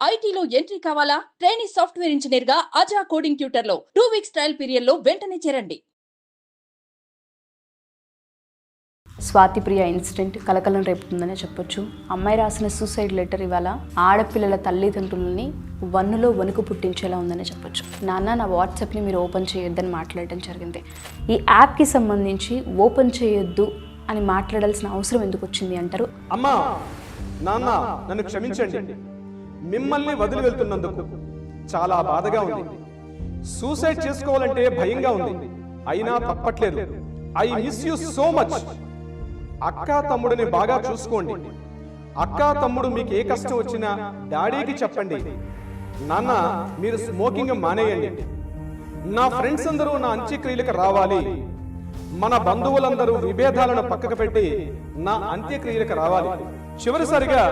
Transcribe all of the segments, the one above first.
ఐటీలో ఎంట్రీ కావాలా? Training software ఇంజనీర్గా అజా కోడింగ్ ట్యూటర్లో టూ వీక్స్ ట్రయల్ పీరియడ్లో వెంటనే చేరండి. స్వాతి ప్రియ ఇన్సిడెంట్ కలకలం రేపుతుందనే చెప్పొచ్చు. అమ్మాయి రాసిన సూసైడ్ లెటర్ ఇవాళ ఆడపిల్లల తల్లిదండ్రులని వన్నులో వణుకు పుట్టించేలా ఉందని చెప్పొచ్చు. నాన్న నా వాట్సాప్ని మీరు ఓపెన్ చేయొద్దని మాట్లాడడం జరిగింది. ఈ యాప్కి సంబంధించి ఓపెన్ చేయొద్దు అని మాట్లాడాల్సిన అవసరం ఎందుకు వచ్చింది అంటారు? అమ్మా! నాన్న నన్ను క్షమించండి. మిమ్మల్ని వదిలి వెళ్తున్నందుకు చాలా బాధగా ఉంది. సూసైడ్ చేసుకోవాలంటే భయంగా ఉంది. అయినా తప్పట్లేదు. I miss you so much అక్క తమ్ముడిని బాగా చూసుకోండి. అక్క తమ్ముడు మీకు ఏ కష్టం వచ్చినా డాడీకి చెప్పండి. నాన్న మీరు స్మోకింగ్ మానేయండి. నా ఫ్రెండ్స్ అందరూ నా అంత్యక్రియలకు రావాలి. మన బంధువులందరూ విభేదాలను పక్కకు పెట్టి నా అంత్యక్రియలకు రావాలి. చివరిసారిగా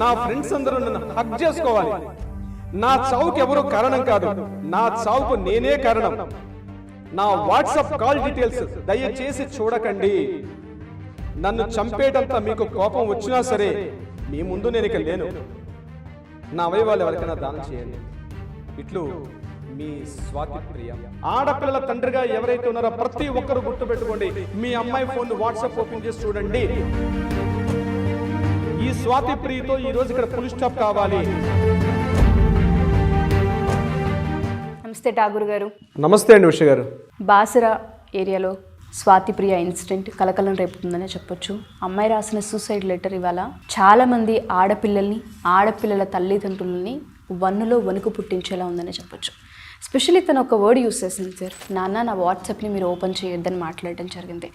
నా ఫ్రెండ్స్ అందరూ నన్ను హక్ చేసుకోవాలి. నా చావుకి ఎవరు కారణం కాదు. నా చావుకు నేనే కారణం. నా వాట్సాప్ కాల్ డీటెయిల్స్ దయచేసి చూడకండి. నన్ను చంపేటంత మీకు కోపం వచ్చినా సరే మీ ముందు నేను ఇక లేను. నా అవయవాలు ఎవరికైనా దానం చేయండి. ఇట్లు మీ స్వాతి ప్రియ. ఆడపిల్లల తండ్రిగా ఎవరైతే ఉన్నారో ప్రతి ఒక్కరు గుర్తు పెట్టుకోండి మీ అమ్మాయి ఫోన్ వాట్సాప్ ఓపెన్ చేసి చూడండి. ఈ స్వాతి ప్రియతో ఈ రోజు ఇక్కడ ఫుల్ స్టాప్ కావాలి. నమస్తే ఠాగూర్ గారు. నమస్తే అండి ఉష గారు. బాసర ఏరియాలో స్వాతి ప్రియ ఇన్సిడెంట్ కలకలం రేపుతుందనే చెప్పొచ్చు. అమ్మాయి రాసిన సూసైడ్ లెటర్ ఇవాళ చాలామంది ఆడపిల్లల్ని ఆడపిల్లల తల్లిదండ్రులని వన్నులో వణుకు పుట్టించేలా ఉందని చెప్పొచ్చు. స్పెషల్లీ తను ఒక వర్డ్ యూస్ చేసింది సార్ నాన్న నా వాట్సాప్ని మీరు ఓపెన్ చేయొద్దని మాట్లాడడం జరిగింది.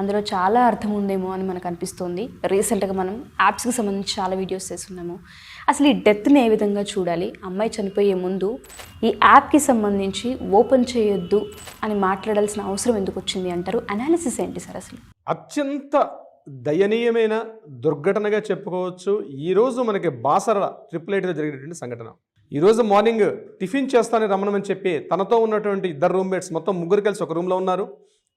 అందులో చాలా అర్థం ఉందేమో అని మనకు అనిపిస్తోంది. రీసెంట్గా మనం యాప్స్కి సంబంధించి చాలా వీడియోస్ చేస్తున్నాము. అసలు ఈ డెత్ని ఏ విధంగా చూడాలి? అమ్మాయి చనిపోయే ముందు ఈ యాప్కి సంబంధించి ఓపెన్ చేయొద్దు అని మాట్లాడాల్సిన అవసరం ఎందుకు వచ్చింది? అంటారు. అనాలిసిస్ ఏంటి సార్ అసలు? అత్యంత దయనీయమైన దుర్ఘటనగా చెప్పుకోవచ్చు. ఈరోజు మనకి బాసర ట్రిపుల్ ఎయిట్లో జరిగినటువంటి సంఘటన. ఈరోజు మార్నింగ్ టిఫిన్ చేస్తానని రమ్మనమని చెప్పి తనతో ఉన్నటువంటి ఇద్దరు రూమ్మేట్స్ మొత్తం ముగ్గురు కలిసి ఒక రూమ్లో ఉన్నారు.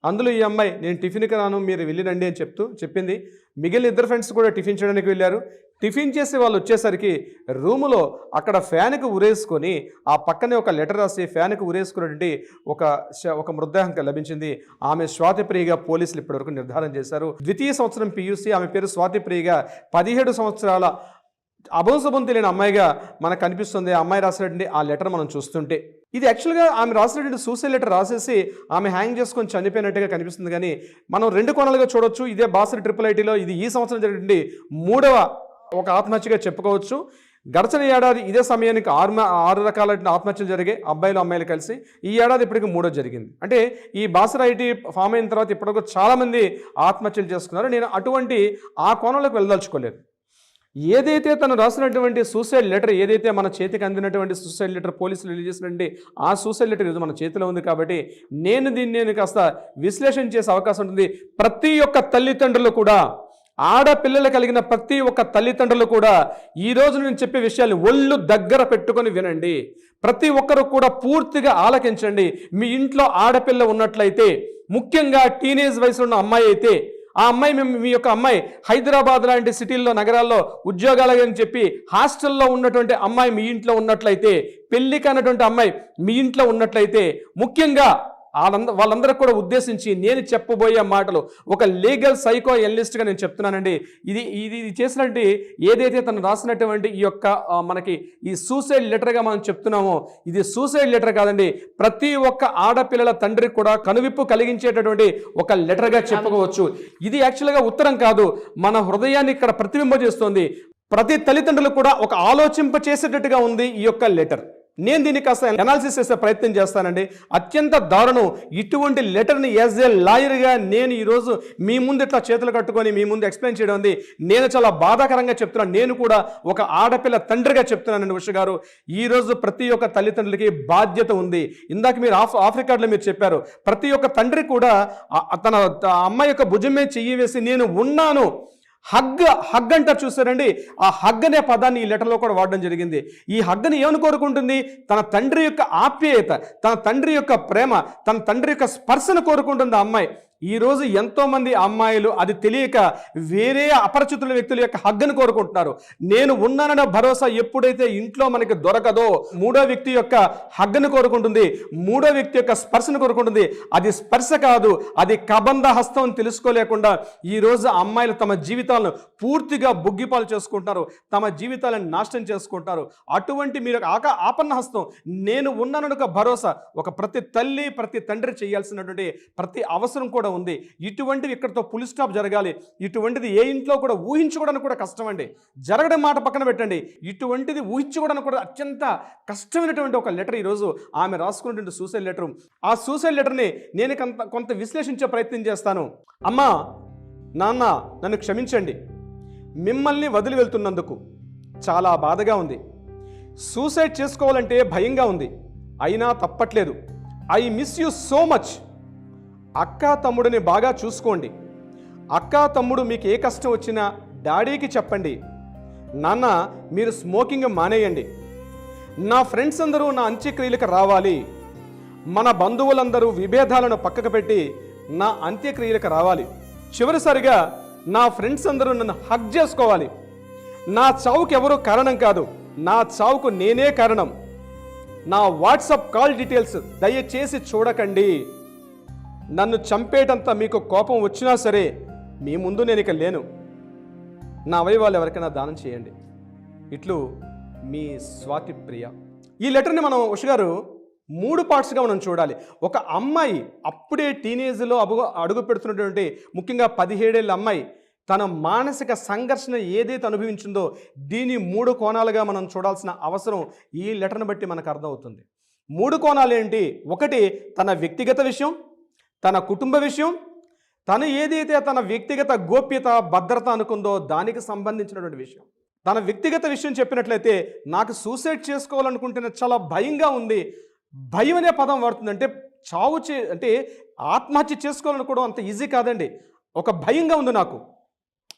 అందులో ఈ అమ్మాయి నేను టిఫిన్కి రాను మీరు వెళ్ళిరండి అని చెప్తూ చెప్పింది. మిగిలిన ఇద్దరు ఫ్రెండ్స్ కూడా టిఫిన్ చేయడానికి వెళ్ళారు. టిఫిన్ చేసి వాళ్ళు వచ్చేసరికి రూములో అక్కడ ఫ్యాన్కి ఉరేసుకొని ఆ పక్కనే ఒక లెటర్ రాసి ఫ్యాన్కి ఉరేసుకున్నటువంటి ఒక ఒక మృతదేహం లభించింది. ఆమె స్వాతిప్రియగా పోలీసులు ఇప్పటివరకు నిర్ధారణ చేశారు. ద్వితీయ సంవత్సరం పియూసీ ఆమె పేరు స్వాతిప్రియగా పదిహేడు సంవత్సరాల అభంశభం తెలియని అమ్మాయిగా మనకు కనిపిస్తుంది. ఆ అమ్మాయి రాసినటువంటి ఆ లెటర్ మనం చూస్తుంటే. ఇది యాక్చువల్గా ఆమె రాసినటువంటి సూసైడ్ లెటర్ రాసేసి ఆమె హ్యాంగ్ చేసుకొని చనిపోయినట్టుగా కనిపిస్తుంది కానీ మనం రెండు కోణాలుగా చూడొచ్చు. ఇదే బాసరి ట్రిపుల్ ఐటీలో ఇది ఈ సంవత్సరం జరిగినటువంటి మూడవ ఒక ఆత్మహత్యగా చెప్పుకోవచ్చు. గడచిన ఏడాది ఇదే సమయానికి ఆరు ఆరు రకాల ఆత్మహత్యలు జరిగాయి. అబ్బాయిలు అమ్మాయిలు కలిసి. ఈ ఏడాది ఇప్పటికి మూడో జరిగింది. అంటే ఈ బాసర ఐటీ ఫామ్ అయిన తర్వాత ఇప్పటివరకు చాలామంది ఆత్మహత్యలు చేసుకున్నారు. నేను అటువంటి ఆ కోణంలోకి వెళ్ళదలుచుకోలేదు. ఏదైతే తను రాసినటువంటి సూసైడ్ లెటర్ ఏదైతే మన చేతికి అందినటువంటి సూసైడ్ లెటర్ పోలీసులు రిలీజ్ చేసినటువంటి ఆ సూసైడ్ లెటర్ ఈరోజు మన చేతిలో ఉంది కాబట్టి నేను దీన్ని నేను కాస్త విశ్లేషణ చేసే అవకాశం ఉంటుంది. ప్రతి ఒక్క తల్లిదండ్రులు కూడా ఆడపిల్లలు కలిగిన ప్రతి ఒక్క తల్లిదండ్రులు కూడా ఈ రోజు నేను చెప్పే విషయాన్ని ఒళ్ళు దగ్గర పెట్టుకొని వినండి. ప్రతి ఒక్కరు కూడా పూర్తిగా ఆలకించండి. మీ ఇంట్లో ఆడపిల్ల ఉన్నట్లయితే ముఖ్యంగా టీనేజ్ వయసులో ఉన్న అమ్మాయి అయితే ఆ అమ్మాయి మేము మీ యొక్క అమ్మాయి హైదరాబాద్ లాంటి సిటీల్లో నగరాల్లో ఉద్యోగాలని అని చెప్పి హాస్టల్లో ఉన్నటువంటి అమ్మాయి మీ ఇంట్లో ఉన్నట్లయితే పెళ్ళి కానటువంటి అమ్మాయి మీ ఇంట్లో ఉన్నట్లయితే ముఖ్యంగా వాళ్ళంద వాళ్ళందరూ కూడా ఉద్దేశించి నేను చెప్పబోయే మాటలు ఒక లీగల్ సైకో ఎనలిస్ట్గా నేను చెప్తున్నానండి. ఇది ఇది ఇది చేసినట్టు ఏదైతే తను రాసినటువంటి ఈ యొక్క మనకి ఈ సూసైడ్ లెటర్గా మనం చెప్తున్నామో ఇది సూసైడ్ లెటర్ కాదండి. ప్రతి ఒక్క ఆడపిల్లల తండ్రికి కూడా కనువిప్పు కలిగించేటటువంటి ఒక లెటర్గా చెప్పుకోవచ్చు. ఇది యాక్చువల్గా ఉత్తరం కాదు. మన హృదయాన్ని ఇక్కడ ప్రతిబింబ చేస్తుంది. ప్రతి తల్లిదండ్రులు కూడా ఒక ఆలోచింప చేసేటట్టుగా ఉంది ఈ యొక్క లెటర్. నేను దీన్ని కాస్త అనాలిసిస్ చేసే ప్రయత్నం చేస్తానండి. అత్యంత దారుణం. ఇటువంటి లెటర్ని యాజ్ ఏ లాయర్గా నేను ఈరోజు మీ ముందు ఇట్లా చేతులు కట్టుకొని మీ ముందు ఎక్స్ప్లెయిన్ చేయడం ఉంది. నేను చాలా బాధాకరంగా చెప్తున్నాను నేను కూడా ఒక ఆడపిల్ల తండ్రిగా చెప్తున్నానండి ఉష గారు. ఈరోజు ప్రతి ఒక్క తల్లిదండ్రులకి బాధ్యత ఉంది. ఇందాక మీరు ఆఫ్ ఆఫ్రికాలో మీరు చెప్పారు. ప్రతి ఒక్క తండ్రి కూడా తన అమ్మాయి యొక్క భుజం మీద చెయ్యి వేసి నేను ఉన్నాను. హగ్ హగ్ అంటారు చూసారండి. ఆ హగ్ అనే పదాన్ని ఈ లెటర్లో కూడా వాడడం జరిగింది. ఈ హగ్ని ఏమని కోరుకుంటుంది? తన తండ్రి యొక్క ఆప్యాయత తన తండ్రి యొక్క ప్రేమ తన తండ్రి యొక్క స్పర్శను కోరుకుంటుంది ఆ అమ్మాయి. ఈరోజు ఎంతోమంది అమ్మాయిలు అది తెలియక వేరే అపరిచితుల వ్యక్తుల యొక్క హగ్గను కోరుకుంటున్నారు. నేను ఉన్నానన్న భరోసా ఎప్పుడైతే ఇంట్లో మనకి దొరకదో మూడో వ్యక్తి యొక్క హగ్గను కోరుకుంటుంది మూడో వ్యక్తి యొక్క స్పర్శను కోరుకుంటుంది. అది స్పర్శ కాదు అది కబంధ హస్తం అని తెలుసుకోలేకుండా ఈరోజు అమ్మాయిలు తమ జీవితాలను పూర్తిగా బుగ్గిపాలు చేసుకుంటున్నారు తమ జీవితాలను నాశనం చేసుకుంటారు అటువంటి మీరు ఆక ఆపన్న హస్తం నేను ఉన్నానని ఒక భరోసా ఒక ప్రతి తల్లి ప్రతి తండ్రి చేయాల్సినటువంటి ప్రతి అవసరం కూడా ఉంది. ఇటువంటివి ఇక్కడతో పులి స్టాప్ జరగాలి. ఇటువంటిది ఏ ఇంట్లో కూడా ఊహించుకోవడానికి కూడా కష్టం అండి జరగడం మాట పక్కన పెట్టండి. ఇటువంటిది ఊహించుకోవడానికి కూడా అత్యంత కష్టమైనటువంటి ఒక లెటర్ ఈరోజు ఆమె రాసుకున్నటువంటి సూసైడ్ లెటర్ ఆ సూసైడ్ లెటర్ని నేను కొంత కొంత విశ్లేషించే ప్రయత్నం చేస్తాను. అమ్మా నాన్న నన్ను క్షమించండి. మిమ్మల్ని వదిలి వెళ్తున్నందుకు చాలా బాధగా ఉంది. సూసైడ్ చేసుకోవాలంటే భయంగా ఉంది. అయినా తప్పట్లేదు. I miss you so much అక్క తమ్ముడిని బాగా చూసుకోండి. అక్క తమ్ముడు మీకు ఏ కష్టం వచ్చినా డాడీకి చెప్పండి. నాన్న మీరు స్మోకింగ్ మానేయండి. నా ఫ్రెండ్స్ అందరూ నా అంత్యక్రియలకు రావాలి. మన బంధువులందరూ విభేదాలను పక్కకు పెట్టి నా అంత్యక్రియలకు రావాలి. చివరిసారిగా నా ఫ్రెండ్స్ అందరూ నన్ను హక్ చేసుకోవాలి. నా చావుకు ఎవరూ కారణం కాదు. నా చావుకు నేనే కారణం. నా వాట్సాప్ కాల్ డీటెయిల్స్ దయచేసి చూడకండి. నన్ను చంపేటంత మీకు కోపం వచ్చినా సరే మీ ముందు నేను ఇక లేను. నా అవయవాలు ఎవరికైనా దానం చేయండి. ఇట్లు మీ స్వాతి ప్రియ. ఈ లెటర్ని మనం ఉష గారు మూడు పార్ట్స్గా మనం చూడాలి. ఒక అమ్మాయి అప్పుడే టీనేజ్లో అడుగు అడుగు పెడుతున్నటువంటి ముఖ్యంగా పదిహేడేళ్ళ అమ్మాయి తన మానసిక సంఘర్షణ ఏదైతే అనుభవించిందో దీని మూడు కోణాలుగా మనం చూడాల్సిన అవసరం ఈ లెటర్ని బట్టి మనకు అర్థమవుతుంది. మూడు కోణాలు ఏంటి ఒకటి తన వ్యక్తిగత విషయం తన కుటుంబ విషయం తను ఏదైతే తన వ్యక్తిగత గోప్యత భద్రత అనుకుందో దానికి సంబంధించినటువంటి విషయం. తన వ్యక్తిగత విషయం చెప్పినట్లయితే నాకు సూసైడ్ చేసుకోవాలనుకుంటున్న చాలా భయంగా ఉంది. భయం అనే పదం వాడుతుందంటే చావు చే అంటే ఆత్మహత్య చేసుకోవాలనుకోవడం అంత ఈజీ కాదండి. ఒక భయంగా ఉంది నాకు.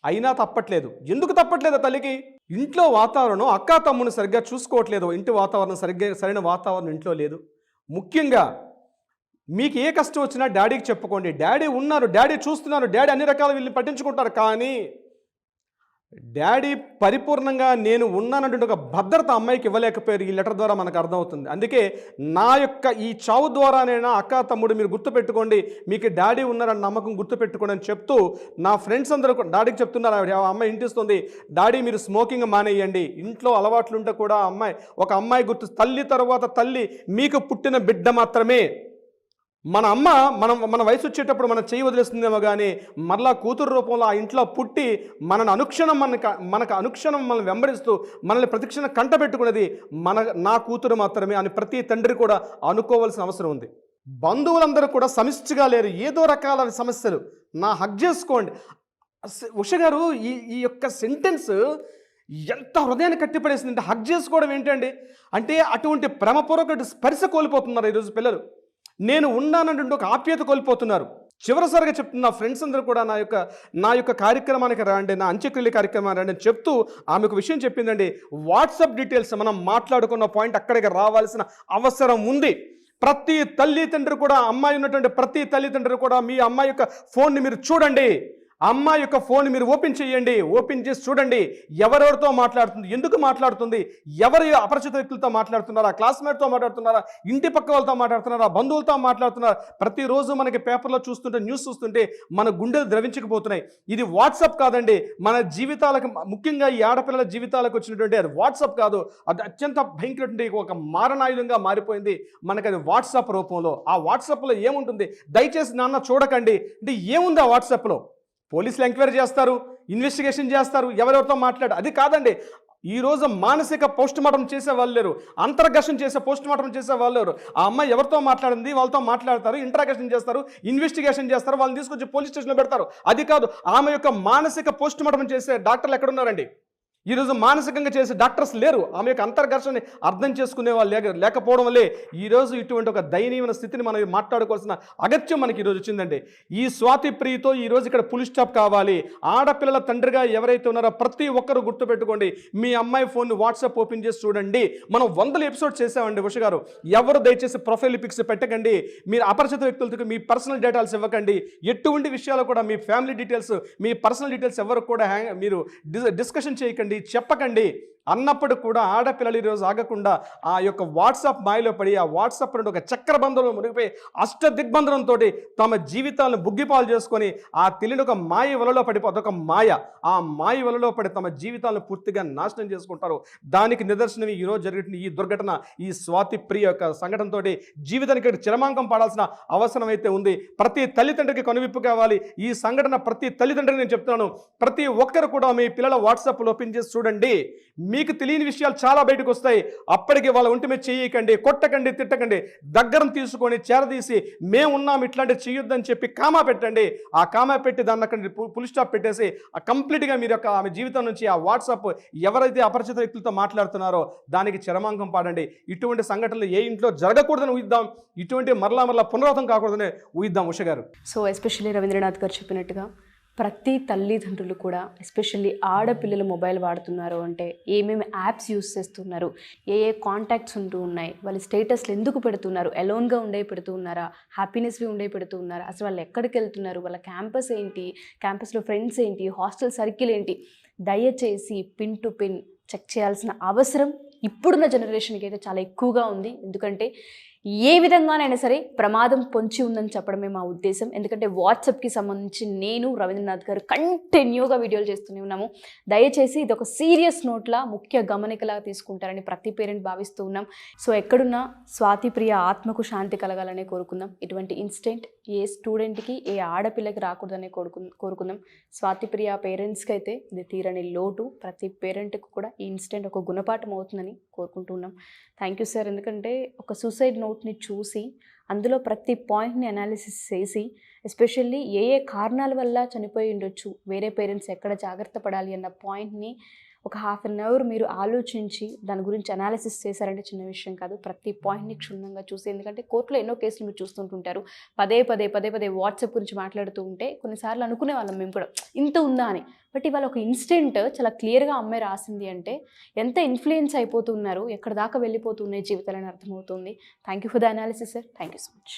అయినా తప్పట్లేదు. ఎందుకు తప్పట్లేదు తల్లికి? ఇంట్లో వాతావరణం అక్కా తమ్ముని సరిగ్గా చూసుకోవట్లేదు. ఇంటి వాతావరణం సరిగ్గా సరైన వాతావరణం ఇంట్లో లేదు. ముఖ్యంగా మీకు ఏ కష్టం వచ్చినా డాడీకి చెప్పుకోండి. డాడీ ఉన్నారు డాడీ చూస్తున్నారు డాడీ అన్ని రకాల వీళ్ళని పట్టించుకుంటారు. కానీ డాడీ పరిపూర్ణంగా నేను ఉన్నానంటే ఒక భద్రత అమ్మాయికి ఇవ్వలేకపోయారు. ఈ లెటర్ ద్వారా మనకు అర్థమవుతుంది. అందుకే నా యొక్క ఈ చావు ద్వారానైనా అక్క తమ్ముడు మీరు గుర్తుపెట్టుకోండి. మీకు డాడీ ఉన్నారని నమ్మకం గుర్తుపెట్టుకోండి అని చెప్తూ నా ఫ్రెండ్స్ అందరూ కూడా- డాడీకి చెప్తున్నారు. ఆవిడ ఆ అమ్మాయి ఇంటిస్తుంది డాడీ మీరు స్మోకింగ్ మానేయండి. ఇంట్లో అలవాట్లు ఉంటే కూడా ఆ అమ్మాయి ఒక అమ్మాయి గుర్తు తల్లి తర్వాత తల్లి మీకు పుట్టిన బిడ్డ మాత్రమే. మన అమ్మ మనం మన వయసు వచ్చేటప్పుడు మనం చేయి వదిలేస్తుందేమో కానీ మరలా కూతురు రూపంలో ఆ ఇంట్లో పుట్టి మనను అనుక్షణం మనకు మనకు అనుక్షణం మనల్ని వెంబడిస్తూ మనల్ని ప్రతిక్షణం కంట పెట్టుకునేది మన నా కూతురు మాత్రమే అని ప్రతి తండ్రి కూడా అనుకోవాల్సిన అవసరం ఉంది. బంధువులందరూ కూడా సమిష్టిగా లేరు. ఏదో రకాల సమస్యలు. నా హగ్ చేసుకోండి. ఉష గారు ఈ ఈ యొక్క సెంటెన్స్ ఎంత హృదయాన్ని కట్టిపడేసింది అంటే హగ్ చేసుకోవడం ఏంటండి? అంటే అటువంటి ప్రేమపూర్వక స్పర్శ కోల్పోతున్నారు ఈరోజు పిల్లలు. నేను ఉన్నానంటే ఒక ఆప్యాయత కోల్పోతున్నారు. చివరిసారిగా చెప్తున్న నా ఫ్రెండ్స్ అందరూ కూడా నా యొక్క నా యొక్క కార్యక్రమానికి రండి నా అంత్యక్రియల కార్యక్రమానికి రండి అని చెప్తూ ఆమె ఒక విషయం చెప్పిందండి. వాట్సాప్ డీటెయిల్స్ మనం మాట్లాడుకున్న పాయింట్ అక్కడికి రావాల్సిన అవసరం ఉంది. ప్రతి తల్లిదండ్రులు కూడా అమ్మాయి ఉన్నటువంటి ప్రతి తల్లిదండ్రులు కూడా మీ అమ్మాయి యొక్క ఫోన్ని మీరు చూడండి. అమ్మ యొక్క ఫోన్ మీరు ఓపెన్ చేయండి ఓపెన్ చేసి చూడండి. ఎవరెవరితో మాట్లాడుతుంది ఎందుకు మాట్లాడుతుంది ఎవరు అపరిచిత వ్యక్తులతో మాట్లాడుతున్నారా క్లాస్మేట్తో మాట్లాడుతున్నారా ఇంటి పక్క వాళ్ళతో మాట్లాడుతున్నారా బంధువులతో మాట్లాడుతున్నారా? ప్రతిరోజు మనకి పేపర్లో చూస్తుంటే న్యూస్ చూస్తుంటే మన గుండెలు ద్రవించకపోతున్నాయి. ఇది వాట్సాప్ కాదండి. మన జీవితాలకు ముఖ్యంగా ఈ ఆడపిల్లల జీవితాలకు వచ్చినటువంటి అది వాట్సాప్ కాదు. అది అత్యంత భయంకరటువంటి ఒక మారణాయుధంగా మారిపోయింది మనకి అది వాట్సాప్ రూపంలో. ఆ వాట్సాప్లో ఏముంటుంది? దయచేసి నాన్న చూడకండి. అంటే ఏముంది ఆ వాట్సాప్లో? పోలీసులు ఎంక్వైరీ చేస్తారు ఇన్వెస్టిగేషన్ చేస్తారు ఎవరెవరితో మాట్లాడు అది కాదండి. ఈరోజు మానసిక పోస్ట్ మార్టం చేసే వాళ్ళు లేరు అంతర్ఘర్షణ చేసే పోస్ట్ మార్టం చేసే వాళ్ళు లేరు. ఆ అమ్మాయి ఎవరితో మాట్లాడింది వాళ్ళతో మాట్లాడతారు ఇంటరాగేషన్ చేస్తారు ఇన్వెస్టిగేషన్ చేస్తారు వాళ్ళని తీసుకొచ్చి పోలీస్ స్టేషన్లో పెడతారు. అది కాదు ఆమె యొక్క మానసిక పోస్ట్ మార్టం చేసే డాక్టర్లు ఎక్కడున్నారండి? ఈరోజు మానసికంగా చేసే డాక్టర్స్ లేరు. ఆమె యొక్క అంతర్ఘర్షణని అర్థం చేసుకునే వాళ్ళు లేక లేకపోవడం వల్లే ఈరోజు ఇటువంటి ఒక దయనీయమైన స్థితిని మనం మాట్లాడుకోవాల్సిన అగత్యం మనకి ఈరోజు వచ్చిందండి. ఈ స్వాతి ప్రియతో ఈరోజు ఇక్కడ పులి స్టాప్ కావాలి. ఆడపిల్లల తండ్రిగా ఎవరైతే ఉన్నారో ప్రతి ఒక్కరు గుర్తుపెట్టుకోండి. మీ అమ్మాయి ఫోన్ వాట్సాప్ ఓపెన్ చేసి చూడండి. మనం వందల ఎపిసోడ్ చేసామండి ఉష గారు. ఎవరు దయచేసి ప్రొఫైల్ పిక్స్ పెట్టకండి. మీరు అపరిచిత వ్యక్తులతో మీ పర్సనల్ డీటెయిల్స్ ఇవ్వకండి. ఎటువంటి విషయాలు కూడా మీ ఫ్యామిలీ డీటెయిల్స్ మీ పర్సనల్ డీటెయిల్స్ ఎవరు కూడా హ్యాంగ్ మీరు డిస్కషన్ చేయకండి. చెప్పకండి అన్నప్పుడు కూడా ఆడపిల్లలు ఈరోజు ఆగకుండా ఆ యొక్క వాట్సాప్ మాయలో పడి ఆ వాట్సాప్ నుండి ఒక చక్రబంధంలో మునిగిపోయి అష్ట దిగ్బంధనంతో తమ జీవితాలను బుగ్గిపాలు చేసుకొని ఆ తెలియని ఒక మాయ వలలో పడిపోతుంది ఒక మాయ. ఆ మాయ వలలో పడి తమ జీవితాలను పూర్తిగా నాశనం చేసుకుంటారు. దానికి నిదర్శనం ఈ రోజు జరిగిన ఈ దుర్ఘటన ఈ స్వాతి ప్రియ యొక్క సంఘటనతో జీవితానికి చిరమాంకం పడాల్సిన అవసరం అయితే ఉంది. ప్రతి తల్లిదండ్రికి కనువిప్పు కావాలి. ఈ సంఘటన ప్రతి తల్లిదండ్రికి నేను చెప్తున్నాను. ప్రతి ఒక్కరు కూడా మీ పిల్లల వాట్సాప్లో ఓపెన్ చేసి చూడండి. మీకు తెలియని విషయాలు చాలా బయటకు వస్తాయి. అప్పటికి వాళ్ళ ఒంటి మీద చేయకండి కొట్టకండి తిట్టకండి దగ్గరను తీసుకొని చేరదీసి మేమున్నాం ఇట్లాంటి చేయొద్దని చెప్పి కామా పెట్టండి. ఆ కామా పెట్టి దాన్ని అక్కడ పుల్ స్టాప్ పెట్టేసి ఆ కంప్లీట్గా మీరు యొక్క ఆమె జీవితం నుంచి ఆ వాట్సాప్ ఎవరైతే అపరిచిత వ్యక్తులతో మాట్లాడుతున్నారో దానికి చరమాంకం పాడండి. ఇటువంటి సంఘటనలు ఏ ఇంట్లో జరగకూడదని ఊహిద్దాం. ఇటువంటి మరలా మరలా పునరావృతం కాకూడదని ఊహిద్దాం ఉష గారు. సో ఎస్పెషల్లీ రవీంద్రనాథ్ గారు చెప్పినట్టుగా ప్రతి తల్లిదండ్రులు కూడా ఎస్పెషల్లీ ఆడపిల్లలు మొబైల్ వాడుతున్నారు అంటే ఏమేమి యాప్స్ యూస్ చేస్తున్నారు ఏ ఏ కాంటాక్ట్స్ ఉంటూ ఉన్నాయి వాళ్ళ స్టేటస్లు ఎందుకు పెడుతున్నారు ఎలోన్గా ఉండే పెడుతూ ఉన్నారా హ్యాపీనెస్వి ఉండే పెడుతూ ఉన్నారా అసలు వాళ్ళు ఎక్కడికి వెళ్తున్నారు వాళ్ళ క్యాంపస్ ఏంటి క్యాంపస్లో ఫ్రెండ్స్ ఏంటి హాస్టల్ సర్కిల్ ఏంటి దయచేసి పిన్ టు పిన్ చెక్ చేయాల్సిన అవసరం ఇప్పుడున్న జనరేషన్కి అయితే చాలా ఎక్కువగా ఉంది. ఎందుకంటే ఏ విధంగానైనా సరే ప్రమాదం పొంచి ఉందని చెప్పడమే మా ఉద్దేశం. ఎందుకంటే వాట్సాప్కి సంబంధించి నేను రవీంద్రనాథ్ గారు కంటిన్యూగా వీడియోలు చేస్తూనే ఉన్నాము. దయచేసి ఇది ఒక సీరియస్ నోట్లా ముఖ్య గమనికలా తీసుకుంటారని ప్రతి పేరెంట్ భావిస్తూ ఉన్నాం. సో ఎక్కడున్నా స్వాతిప్రియ ఆత్మకు శాంతి కలగాలనే కోరుకుందాం. ఇటువంటి ఇన్సిడెంట్ ఏ స్టూడెంట్కి ఏ ఆడపిల్లకి రాకూడదనే కోరుకు కోరుకుందాం. స్వాతిప్రియ పేరెంట్స్కి అయితే ఇది తీరని లోటు. ప్రతి పేరెంట్కి కూడా ఈ ఇన్సిడెంట్ ఒక గుణపాఠం అవుతుందని కోరుకుంటున్నాం థ్యాంక్ యూ సార్. ఎందుకంటే ఒక సూసైడ్ నోట్ అవుట్ని చూసి అందులో ప్రతి పాయింట్ని అనాలిసిస్ చేసి ఎస్పెషల్లీ ఏ ఏ కారణాల వల్ల చనిపోయి ఉండొచ్చు వేరే పేరెంట్స్ ఎక్కడ జాగ్రత్త పడాలి అన్న పాయింట్ని ఒక హాఫ్ అన్ అవర్ మీరు ఆలోచించి దాని గురించి అనాలిసిస్ చేశారంటే చిన్న విషయం కాదు. ప్రతి పాయింట్ని క్షుణ్ణంగా చూసి ఎందుకంటే కోర్టులో ఎన్నో కేసులు మీరు చూస్తుంటుంటారు. పదే పదే పదే పదే వాట్సాప్ గురించి మాట్లాడుతూ ఉంటే కొన్నిసార్లు అనుకునే వాళ్ళం మేము కూడా ఇంత ఉందా అని. బట్ ఇవాళ ఒక ఇన్సిడెంట్ చాలా క్లియర్గా అమ్మాయి రాసింది అంటే ఎంత ఇన్ఫ్లుయెన్స్ అయిపోతున్నారు ఎక్కడ దాకా వెళ్ళిపోతున్నాయి జీవితాలని అర్థమవుతుంది. Thank you for the analysis sir thank you so much